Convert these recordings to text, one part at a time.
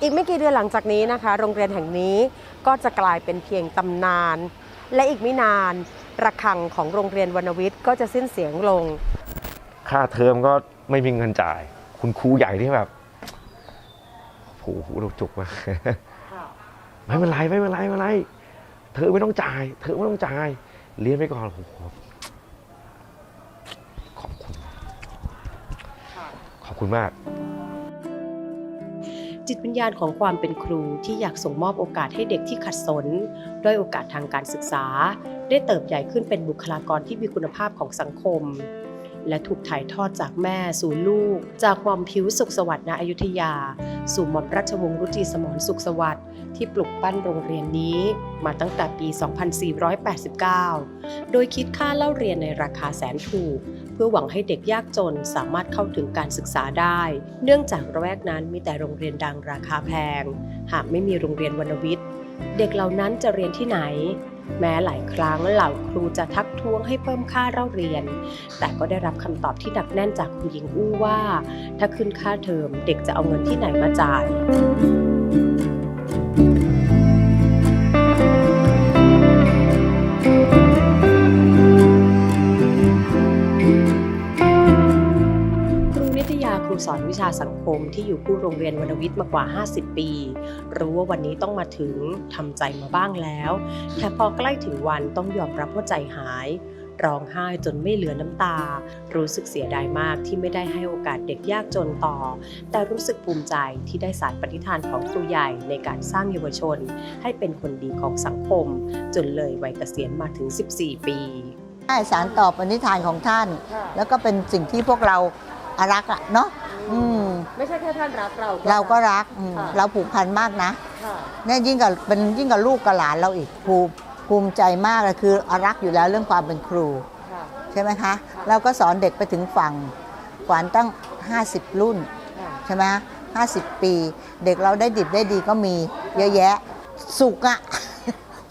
อีกไม่กี่เดือนหลังจากนี้นะคะ โรงเรียนแห่งนี้ก็จะกลายเป็นเพียงตำนาน และอีกไม่นานระฆังของโรงเรียนวรรณวิทย์ก็จะสิ้นเสียงลง ค่าเทอมก็ไม่มีเงินจ่าย คุณครูใหญ่ที่แบบโอ้โหเราจุกมากไม่เป็นไรไม่เป็นไรไม่เป็นไรเธอไม่ต้องจ่าย เธอไม่ต้องจ่ายเรียนไปก่อนโอ้โหขอบคุณ ขอบคุณมาก จิตวิญญาณของความเป็นครูที่อยากส่งมอบโอกาสให้เด็กที่ขัดสนด้วยโอกาสทางการศึกษา ได้เติบใหญ่ขึ้นเป็นบุคลากรที่มีคุณภาพของสังคม และถูกถ่ายทอดจากแม่สู่ลูก จากหม่อมผิวสุขสวัสดิ์ณอยุธยา สู่หม่อมราชวงศ์รุจิสมรสุขสวัสดิ์ที่ปลุกปั้นโรงเรียนนี้มาตั้งแต่ปี 2489 โดยคิดค่าเล่าเรียนในราคาแสนถูก เพื่อหวังให้เด็กยากจนสามารถเข้าถึงการศึกษาได้ เนื่องจากระแวกนั้นมีแต่โรงเรียนดังราคาแพง หากไม่มีโรงเรียนวรรณวิทย์ เด็กเหล่านั้นจะเรียนที่ไหน แม้หลายครั้งเหล่าครูจะทักท้วงให้เพิ่มค่าเล่าเรียน แต่ก็ได้รับคำตอบที่หนักแน่นจากคุณหญิงอู้ว่า ถ้าขึ้นค่าเทอมเด็กจะเอาเงินที่ไหนมาจ่าย สอนวิชาสังคมที่อยู่คู่โรงเรียนวรรณวิทย์มากว่า 50 ปี รู้ว่าวันนี้ต้องมาถึงทำใจมาบ้างแล้ว แต่พอใกล้ถึงวันต้องยอมรับว่าใจหายร้องไห้จนไม่เหลือน้ำตา รู้สึกเสียดายมากที่ไม่ได้ให้โอกาสเด็กยากจนต่อ แต่รู้สึกภูมิใจที่ได้สารปฏิฐานของครูใหญ่ในการสร้างเยาวชน ให้เป็นคนดีของสังคม จนเลยวัยเกษียณมาถึง 14 ปีได้สารตอบปณิธานของท่าน แล้วก็เป็นสิ่งที่พวกเราอารักอะเนาะ อืมไม่ใช่แค่ท่านรักเราเราก็รักอืมค่ะเราผูกพันมากนะค่ะเนี่ยยิ่งกับเป็นยิ่งกับลูกกับหลานเราอีกภูมิภูมิใจมากเลยคืออารักอยู่แล้วเรื่องความเป็นครู ค่ะ ใช่ไหมคะ เราก็สอนเด็กไปถึงฝั่งกว่าตั้ง 50 รุ่นใช่ไหมห้าสิบปี เด็กเราได้ดิบได้ดีก็มีเยอะแยะ สุขอะ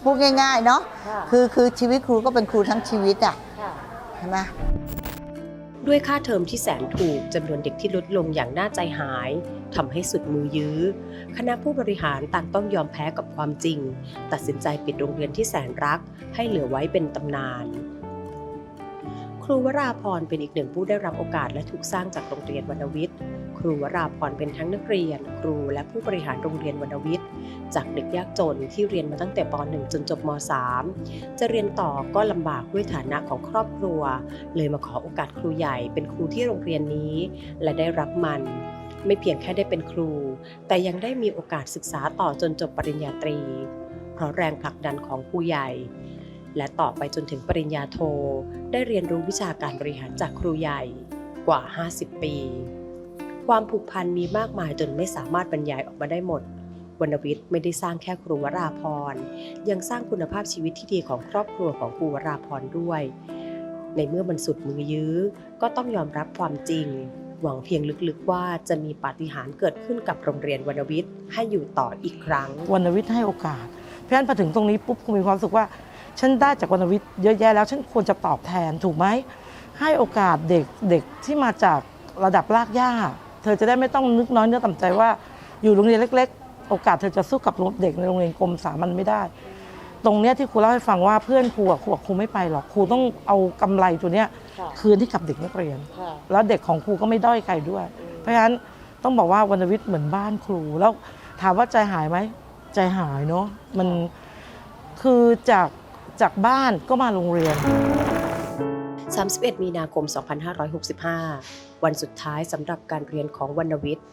พูดง่ายๆเนาะ ค่ะคือคือชีวิตครูก็เป็นครูทั้งชีวิตอะค่ะ ใช่ไหม ด้วยค่าเทอมที่แสนถูกจำนวนเด็กที่ลดลงอย่างน่าใจหายทำให้สุดมือยื้อ คณะผู้บริหารต่างต้องยอมแพ้กับความจริง ตัดสินใจปิดโรงเรียนที่แสนรัก ให้เหลือไว้เป็นตำนาน ครูวราพรเป็นอีกหนึ่งผู้ได้รับโอกาสและถูกสร้างจากโรงเรียนวรรณวิทย์ รูวราพรเป็นทั้งนักเรียน ครูและผู้บริหารโรงเรียนวรรณวิทย์ จากเด็กยากจนที่เรียนมาตั้งแต่ป .1 จนจบม .3 จะเรียนต่อก็ลำบากด้วยฐานะของครอบครัว เลยมาขอโอกาสครูใหญ่เป็นครูที่โรงเรียนนี้ และได้รับมันไม่เพียงแค่ได้เป็นครู แต่ยังได้มีโอกาสศึกษาต่อจนจบปริญญาตรี เพราะแรงผลักดันของครูใหญ่ และต่อไปจนถึงปริญญาโท ได้เรียนรู้วิชาการบริหารจากครูใหญ่กว่า 50 ปี ความผูกพันมีมากมายจนไม่สามารถบรรยายออกมาได้หมดวรรณวิทย์ไม่ได้สร้างแค่ครูวราพร ยังสร้างคุณภาพชีวิตที่ดีของครอบครัวของครูวราพรด้วย ในเมื่อมันสุดมือยื้อ ก็ต้องยอมรับความจริง หวังเพียงลึกๆว่าจะมีปาฏิหาริย์เกิดขึ้นกับโรงเรียนวรรณวิทย์ให้อยู่ต่ออีกครั้ง วรรณวิทย์ให้โอกาส เพราะฉะนั้นพอถึงตรงนี้ปุ๊บคงมีความรู้สึกว่า ฉันได้จากวรรณวิทย์เยอะแยะแล้ว ฉันควรจะตอบแทนถูกไหมให้โอกาสเด็กเด็กที่มาจากระดับรากหญ้า ธอจะได้ไม่ต้องนึกน้อยเนื้อต่ำใจว่า อยู่โรงเรียนเล็ก ๆ โอกาสเธอจะสู้กับเด็กในโรงเรียนกรมสามัญไม่ได้ ตรงเนี้ยที่ครูเล่าให้ฟังว่าเพื่อนครูอะครูบอกครูไม่ไปหรอกครูต้องเอากำไรตัวเนี้ยคืนให้กับเด็กนักเรียนแล้วเด็กของครูก็ไม่ด้อยใครด้วย เพราะฉะนั้นต้องบอกว่าวรรณวิทย์เหมือนบ้านครู แล้วถามว่าใจหายไหมใจหายเนาะมันคือจากจากบ้านก็มาโรงเรียน 31 มีนาคม 2565 วันสุดท้ายสำหรับการเรียนของวรรณวิทย์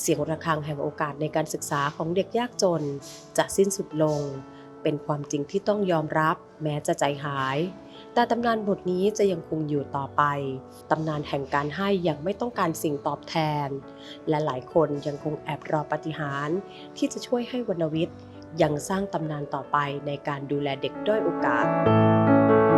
เสียงระฆังแห่งโอกาสในการศึกษาของเด็กยากจน จะสิ้นสุดลง เป็นความจริงที่ต้องยอมรับ แม้จะใจหาย แต่ตำนานบทนี้จะยังคงอยู่ต่อไป ตำนานแห่งการให้อย่างไม่ต้องการสิ่งตอบแทน และหลายคนยังคงแอบรอปฏิหารที่จะช่วยให้วรรณวิทย์ยังสร้างตำนานต่อไปในการดูแลเด็กด้อยโอกาส